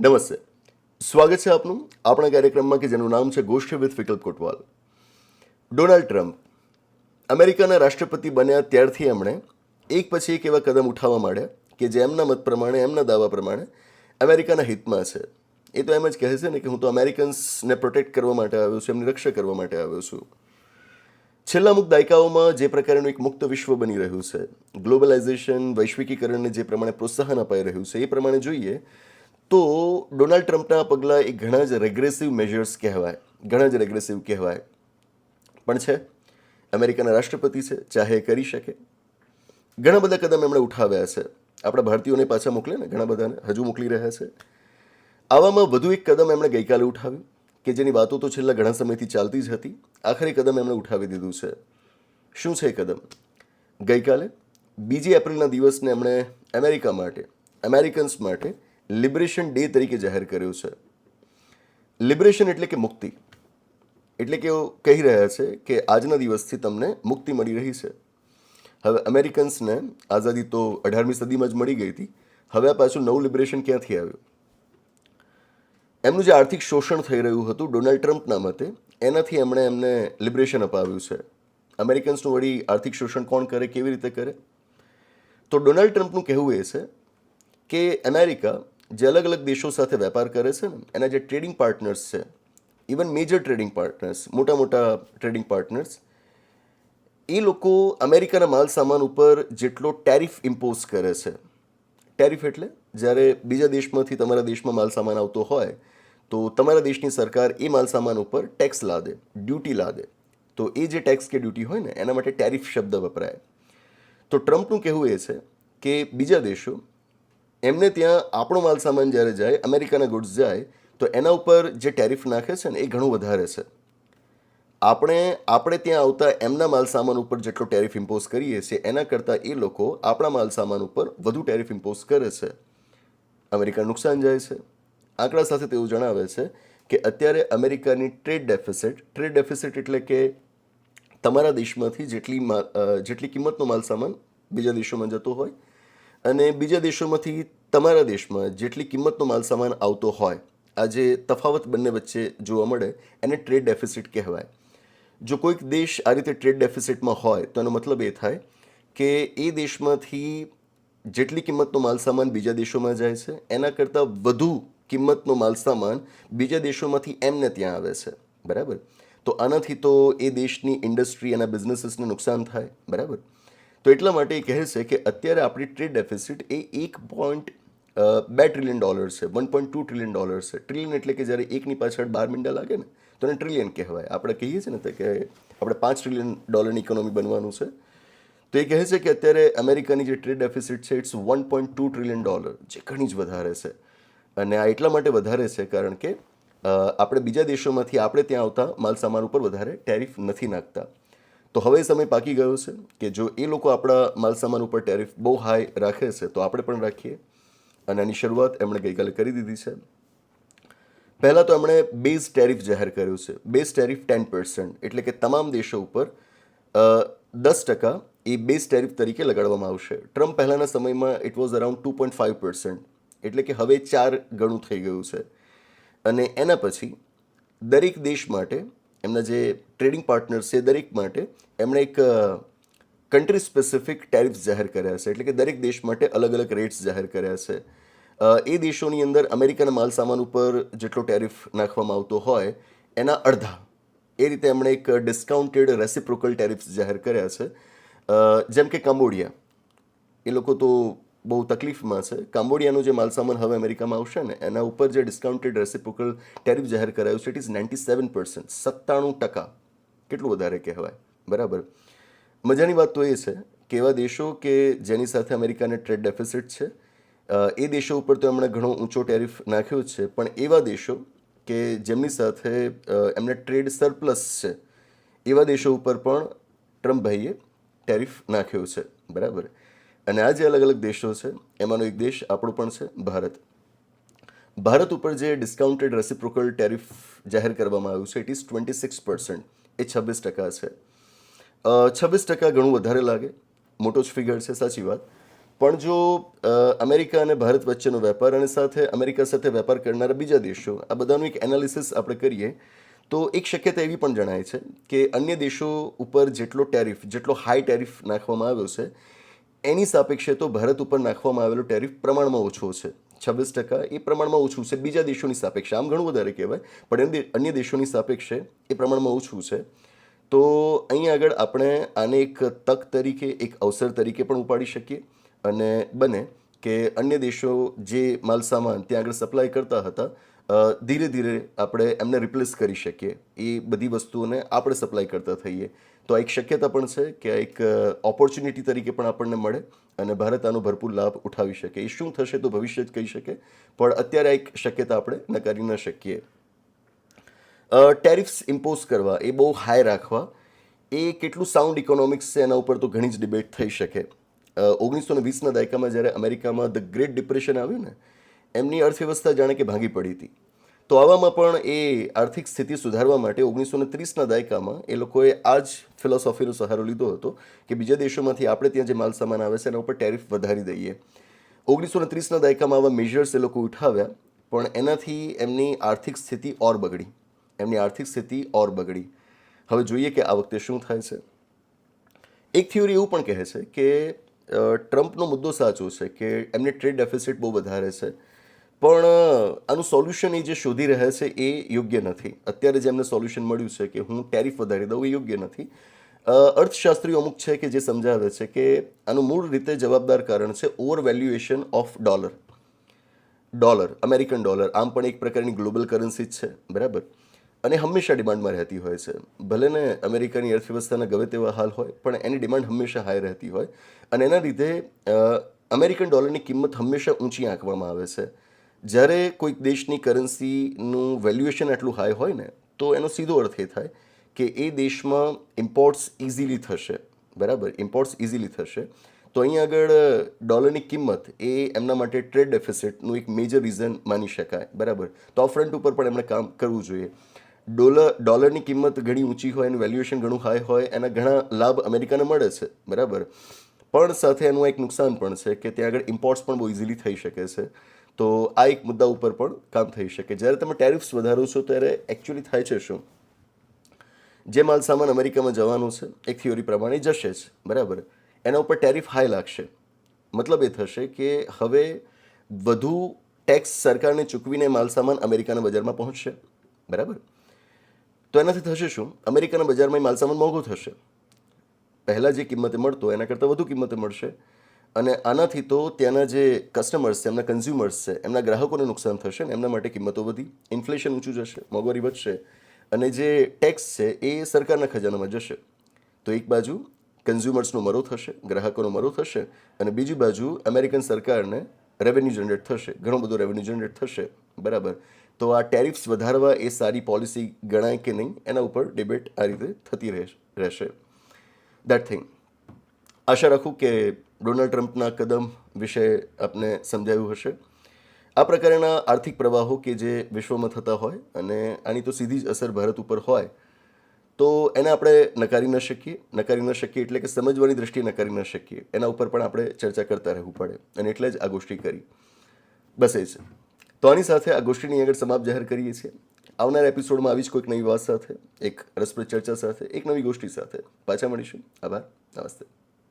નમસ્તે. સ્વાગત છે આપનું આપણા કાર્યક્રમમાં કે જેનું નામ છે ગોષ્ઠ વિથ વિકલ્પ કોટવાલ. ડોનાલ્ડ ટ્રમ્પ અમેરિકાના રાષ્ટ્રપતિ બન્યા ત્યારથી એમણે એક પછી એક એવા કદમ ઉઠાવવા માંડ્યા કે જે એમના મત પ્રમાણે, એમના દાવા પ્રમાણે અમેરિકાના હિતમાં છે. એ તો એમ જ કહે છે ને કે હું તો અમેરિકન્સને પ્રોટેક્ટ કરવા માટે આવ્યો છું, એમની રક્ષા કરવા માટે આવ્યો છું. છેલ્લા અમુક દાયકાઓમાં જે પ્રકારનું એક મુક્ત વિશ્વ બની રહ્યું છે, ગ્લોબલાઇઝેશન, વૈશ્વિકીકરણને જે પ્રમાણે પ્રોત્સાહન અપાઈ રહ્યું છે, એ પ્રમાણે જોઈએ તો ડોનાલ્ડ ટ્રમ્પના પગલાં એ ઘણા જ રેગ્રેસિવ મેજર્સ કહેવાય, ઘણા જ રેગ્રેસિવ કહેવાય. પણ છે, અમેરિકાના રાષ્ટ્રપતિ છે, ચાહે કરી શકે. ઘણા બધા કદમ એમણે ઉઠાવ્યા છે. આપણા ભારતીયોને પાછા મોકલે ને, ઘણા બધાને, હજુ મોકલી રહ્યા છે. આવામાં વધુ એક કદમ એમણે ગઈકાલે ઉઠાવ્યું, કે જેની વાતો તો છેલ્લા ઘણા સમયથી ચાલતી જ હતી. આખરી કદમ એમણે ઉઠાવી દીધું છે. શું છે એ કદમ? ગઈકાલે બીજી એપ્રિલના દિવસને એમણે અમેરિકા માટે અમેરિકન્સ માટે લિબરેશન ડે તરીકે જાહેર કર્યો છે. લિબરેશન એટલે કે મુક્તિ. એટલે કે એઓ કહી રહ્યા છે કે આજના દિવસથી તમને મુક્તિ મળી રહી છે. હવે અમેરિકન્સને આઝાદી તો અઢારમી સદીમાં જ મળી ગઈ હતી. હવે આ પાછું નવું લિબરેશન ક્યાંથી આવ્યું? એમનું જે આર્થિક શોષણ થઈ રહ્યું હતું ડોનાલ્ડ ટ્રમ્પના મતે, એનાથી એમણે એમને લિબરેશન અપાવ્યું છે. અમેરિકન્સનું વળી આર્થિક શોષણ કોણ કરે, કેવી રીતે કરે? તો ડોનાલ્ડ ટ્રમ્પનું કહેવું એ છે કે અમેરિકા જે અલગ અલગ દેશો સાથે વેપાર કરે છે ને, એના જે ટ્રેડિંગ પાર્ટનર્સ છે ઇવન મેજર ટ્રેડિંગ પાર્ટનર્સ મોટા મોટા ટ્રેડિંગ પાર્ટનર્સ એ લોકો અમેરિકાના માલ સામાન ઉપર જેટલો ટેરિફ ઇમ્પોઝ કરે છે. ટેરિફ એટલે જ્યારે બીજા દેશમાંથી તમારા દેશમાં માલ સામાન આવતો હોય, તો તમારા દેશની સરકાર એ માલ સામાન ઉપર ટેક્સ લાદે ડ્યુટી લાદે. તો એ જે ટેક્સ કે ડ્યુટી હોય ને, એના માટે ટેરિફ શબ્દ વપરાય. તો ટ્રમ્પનું કહેવું એ છે કે બીજા દેશો એમને ત્યાં આપણો માલ સામાન જ્યારે જાય, અમેરિકાના ગુડ્સ જાય, તો એના ઉપર જે ટેરિફ નાખે છે ને, એ ઘણું વધારે છે. આપણે આપણે ત્યાં આવતા એમના માલ સામાન ઉપર જેટલો ટેરિફ ઇમ્પોઝ કરીએ છીએ, એના કરતાં એ લોકો આપણા માલ સામાન ઉપર વધુ ટેરિફ ઇમ્પોઝ કરે છે. અમેરિકા નુકસાન જાય છે. આંકડા સાથે તેવું જણાવે છે કે અત્યારે અમેરિકાની ટ્રેડ ડેફિસિટ ટ્રેડ ડેફિસિટ એટલે કે તમારા દેશમાંથી જેટલી જેટલી કિંમતનો માલ સામાન બીજા દેશોમાં જતો હોય અને બીજા દેશોમાંથી તમારા દેશમાં જેટલી કિંમતનો માલસામાન આવતો હોય આ જે તફાવત બંને વચ્ચે જોવા મળે, એને ટ્રેડ ડેફિસિટ કહેવાય. જો કોઈક દેશ આ રીતે ટ્રેડ ડેફિસિટમાં હોય, તો એનો મતલબ એ થાય કે એ દેશમાંથી જેટલી કિંમતનો માલસામાન બીજા દેશોમાં જાય છે, એના કરતાં વધુ કિંમતનો માલ સામાન બીજા દેશોમાંથી એમને ત્યાં આવે છે. બરાબર? તો આનાથી તો એ દેશની ઇન્ડસ્ટ્રી એના બિઝનેસીસને નુકસાન થાય. બરાબર? તો એટલા માટે એ કહે છે કે અત્યારે આપણી ટ્રેડ ડેફિસિટ એ એક પોઈન્ટ બે ટ્રિલિયન ડોલર છે one point two trillion dollar છે. ટ્રિલિયન એટલે કે જ્યારે એકની પાછળ બાર મીંડા લાગે ને, તો એને ટ્રિલિયન કહેવાય. આપણે કહીએ છીએ ને તો કે આપણે પાંચ ટ્રિલિયન ડોલરની ઇકોનોમી બનવાનું છે. તો એ કહે છે કે અત્યારે અમેરિકાની જે ટ્રેડ ડેફિસિટ છે it's one point two trillion dollar જે ઘણી જ વધારે છે. અને આ એટલા માટે વધારે છે કારણ કે આપણે બીજા દેશોમાંથી આપણે ત્યાં આવતા માલ સામાન ઉપર વધારે ટેરિફ નથી નાખતા. તો હવે સમય પાકી ગયો છે કે જો એ લોકો આપણા માલસામાન ઉપર ટેરિફ બહુ હાઈ રાખે છે, તો આપણે પણ રાખીએ. અને આની શરૂઆત એમણે ગઈકાલે કરી દીધી છે. પહેલાં તો એમણે બેઝ ટેરિફ જાહેર કર્યું છે. બેઝ ટેરિફ ટેન પર્સન્ટ એટલે કે તમામ દેશો ઉપર દસ ટકા એ બેઝ ટેરિફ તરીકે લગાડવામાં આવશે. ટ્રમ્પ પહેલાંના સમયમાં it was around two point five percent એટલે કે હવે ચાર ગણું થઈ ગયું છે. અને એના પછી દરેક દેશ માટે એમના જે ટ્રેડિંગ પાર્ટનર્સ છે દરેક માટે એમણે એક કન્ટ્રી સ્પેસિફિક ટેરિફ જાહેર કર્યા છે. એટલે કે દરેક દેશ માટે અલગ અલગ રેટ્સ જાહેર કર્યા છે. એ દેશોની અંદર અમેરિકાના માલ સામાન ઉપર જેટલો ટેરિફ નાખવામાં આવતો હોય, એના અડધા. એ રીતે એમણે એક ડિસ્કાઉન્ટેડ રેસિપ્રોકલ ટેરિફ્સ જાહેર કર્યા છે. જેમ કે કંબોડિયા. એ લોકો તો બહુ તકલીફમાં છે. કામ્બોડિયાનું જે માલસામાન હવે અમેરિકામાં આવશે ને, એના ઉપર જે ડિસ્કાઉન્ટેડ રેસિપ્રોકલ ટેરિફ જાહેર કરાયું છે it is ninety seven percent સત્તાણું ટકા. કેટલું વધારે કહેવાય? બરાબર. મજાની વાત તો એ છે કે એવા દેશો કે જેની સાથે અમેરિકાને ટ્રેડ ડેફિસિટ છે એ દેશો ઉપર તો એમણે ઘણો ઊંચો ટેરિફ નાખ્યો છે, પણ એવા દેશો કે જેમની સાથે એમને ટ્રેડ સરપ્લસ છે, એવા દેશો ઉપર પણ ટ્રમ્પભાઈએ ટેરિફ નાખ્યો છે. બરાબર. અને આ જે અલગ અલગ દેશો છે, એમાંનો એક દેશ આપણો પણ છે, ભારત. ભારત ઉપર જે ડિસ્કાઉન્ટેડ રેસિપ્રોકલ ટેરિફ જાહેર કરવામાં આવ્યું છે it is twenty six percent એ છવ્વીસ ટકા છે. છવ્વીસ ટકા ઘણું વધારે લાગે. મોટો જ ફિગર છે, સાચી વાત. પણ જો અમેરિકા અને ભારત વચ્ચેનો વેપાર અને સાથે અમેરિકા સાથે વેપાર કરનારા બીજા દેશો, આ બધાનું એક એનાલિસિસ આપણે કરીએ, તો એક શક્યતા એવી પણ જણાય છે કે અન્ય દેશો ઉપર જેટલો ટેરિફ જેટલો હાઈ ટેરિફ નાખવામાં આવ્યો છે એની સાપેક્ષે તો ભારત ઉપર નાખવામાં આવેલો ટેરિફ પ્રમાણમાં ઓછો છે. છવ્વીસ ટકા એ પ્રમાણમાં ઓછું છે. બીજા દેશોની સાપેક્ષે, આમ ઘણું વધારે કહેવાય, પણ અન્ય દેશોની સાપેક્ષે એ પ્રમાણમાં ઓછું છે. તો અહીં આગળ આપણે આને એક તક તરીકે, એક અવસર તરીકે પણ ઉપાડી શકીએ. અને બને કે અન્ય દેશો જે માલ સામાન ત્યાં આગળ સપ્લાય કરતા હતા ધીરે ધીરે આપણે એમને રિપ્લેસ કરી શકીએ. એ બધી વસ્તુઓને આપણે સપ્લાય કરતા થઈએ. તો આ એક શક્યતા પણ છે કે આ એક ઓપોર્ચ્યુનિટી તરીકે પણ આપણને મળે અને ભારત આનો ભરપૂર લાભ ઉઠાવી શકે. એ શું થશે તો ભવિષ્ય જ કહી શકે, પણ અત્યારે આ એક શક્યતા આપણે નકારી ન શકીએ. ટેરિફ્સ ઇમ્પોઝ કરવા એ બહુ હાઈ રાખવા. એ કેટલું સાઉન્ડ ઇકોનોમિક્સ છે એના ઉપર તો ઘણી જ ડિબેટ થઈ શકે. ઓગણીસો ને વીસના દાયકામાં જ્યારે અમેરિકામાં ધ ગ્રેટ ડિપ્રેશન આવ્યું ને એમની અર્થવ્યવસ્થા જાણે કે ભાંગી પડી હતી. તો આવામાં પણ એ આર્થિક સ્થિતિ સુધારવા માટે ઓગણીસો ને ત્રીસના દાયકામાં એ લોકોએ આ જ ફિલોસોફીનો સહારો લીધો હતો કે બીજા દેશોમાંથી આપણે ત્યાં જે માલ સામાન આવે છે એના ઉપર ટેરિફ વધારી દઈએ. ઓગણીસો ને ત્રીસના દાયકામાં આવા મેજર્સ એ લોકો ઉઠાવ્યા, પણ એનાથી એમની આર્થિક સ્થિતિ ઓર બગડી. એમની આર્થિક સ્થિતિ ઓર બગડી. હવે જોઈએ કે આ વખતે શું થાય છે. એક થિયોરી એવું પણ કહે છે કે ટ્રમ્પનો મુદ્દો સાચો છે કે એમને ટ્રેડ ડેફિસિટ બહુ વધારે છે. પણ, આનું સોલ્યુશન એ જે શોધી રહ્યા છે એ યોગ્ય નથી. અત્યારે જે એમને સોલ્યુશન મળ્યું છે કે હું ટેરિફ વધારી દઉં એ યોગ્ય નથી. અર્થશાસ્ત્રીઓ અમુક છે કે જે સમજાવે છે કે આનું મૂળ રીતે જવાબદાર કારણ છે overvaluation of dollar dollar American dollar આમ પણ એક પ્રકારની ગ્લોબલ કરન્સી જ છે, બરાબર? અને હંમેશા ડિમાન્ડમાં રહેતી હોય છે. ભલે ને અમેરિકાની અર્થવ્યવસ્થાના ગમે તેવા હાલ હોય, પણ એની ડિમાન્ડ હંમેશા હાઈ રહેતી હોય. અને એના લીધે અમેરિકન ડોલરની કિંમત હંમેશા ઊંચી આંકવામાં આવે છે. જ્યારે કોઈક દેશની કરન્સીનું વેલ્યુએશન એટલું હાઈ હોય ને, તો એનો સીધો અર્થ એ થાય કે એ દેશમાં ઇમ્પોર્ટ્સ ઇઝીલી થશે. બરાબર? ઇમ્પોર્ટ્સ ઇઝીલી થશે. તો અહીં આગળ ડોલરની કિંમત એ એમના માટે ટ્રેડ ડેફિસિટનું એક મેજર રીઝન માની શકાય. બરાબર? તો આ ફ્રન્ટ ઉપર પણ એમણે કામ કરવું જોઈએ. ડોલર ડોલરની કિંમત ઘણી ઊંચી હોય, એનું વેલ્યુએશન ઘણું હાઈ હોય, એના ઘણા લાભ અમેરિકાને મળે છે. બરાબર? પણ સાથે એનું એક નુકસાન પણ છે કે ત્યાં આગળ ઇમ્પોર્ટ્સ પણ બહુ ઇઝીલી થઈ શકે છે. તો આ એક મુદ્દા ઉપર પણ કામ થઈ શકે. જ્યારે તમે ટેરિફ્સ વધારો છો ત્યારે એકચ્યુઅલી થાય છે શું? જે માલ સામાન અમેરિકામાં જવાનું છે, એક થિયોરી પ્રમાણે જશે જ, બરાબર? એના ઉપર ટેરિફ હાઈ લાગશે. મતલબ એ થશે કે હવે વધુ ટેક્સ સરકારને ચૂકવીને માલ સામાન અમેરિકાના બજારમાં પહોંચશે, બરાબર? તો એનાથી થશે શું? અમેરિકાના બજારમાં એ માલ સામાન મોંઘો થશે. પહેલાં જે કિંમતે મળતો એના કરતાં વધુ કિંમતે મળશે. અને આનાથી તો ત્યાંના જે કસ્ટમર્સ છે, એમના કન્ઝ્યુમર્સ છે, એમના ગ્રાહકોને નુકસાન થશે ને એમના માટે કિંમતો વધી ઇન્ફ્લેશન ઊંચું જશે, મોંઘવારી વધશે અને જે ટેક્સ છે એ સરકારના ખજાનામાં જશે. તો એક બાજુ કન્ઝ્યુમર્સનો મરો થશે, ગ્રાહકોનો મરો થશે અને બીજી બાજુ અમેરિકન સરકારને રેવન્યુ જનરેટ થશે, ઘણો બધો રેવન્યુ જનરેટ થશે. બરાબર? તો આ ટેરિફ્સ વધારવા એ સારી પોલિસી ગણાય કે નહીં, એના ઉપર ડિબેટ આ રીતે થતી રહેશે રહેશે. દેટ થિંગ આશા રાખું કે ડોનાલ્ડ ટ્રમ્પના કદમ વિશે આપને સમજાયું હશે. આ પ્રકારના આર્થિક પ્રવાહો કે જે વિશ્વમાં થતા હોય અને આની તો સીધી જ અસર ભારત ઉપર હોય, તો એને આપણે નકારી ન શકીએ. નકારી ન શકીએ એટલે કે સમજવાની દ્રષ્ટિએ નકારી ન શકીએ. એના ઉપર પણ આપણે ચર્ચા કરતા રહેવું પડે. અને એટલે જ આ ગોષ્ઠી કરી. બસ એ છે તો આની સાથે આ ગોષ્ઠીની આગળ સમાપ્ત જાહેર કરીએ છીએ. આવનાર એપિસોડમાં આવી જ કોઈક નવી વાત સાથે, એક રસપ્રદ ચર્ચા સાથે, એક નવી ગોષ્ઠી સાથે. પાછા મળીશું. આભાર. નમસ્તે.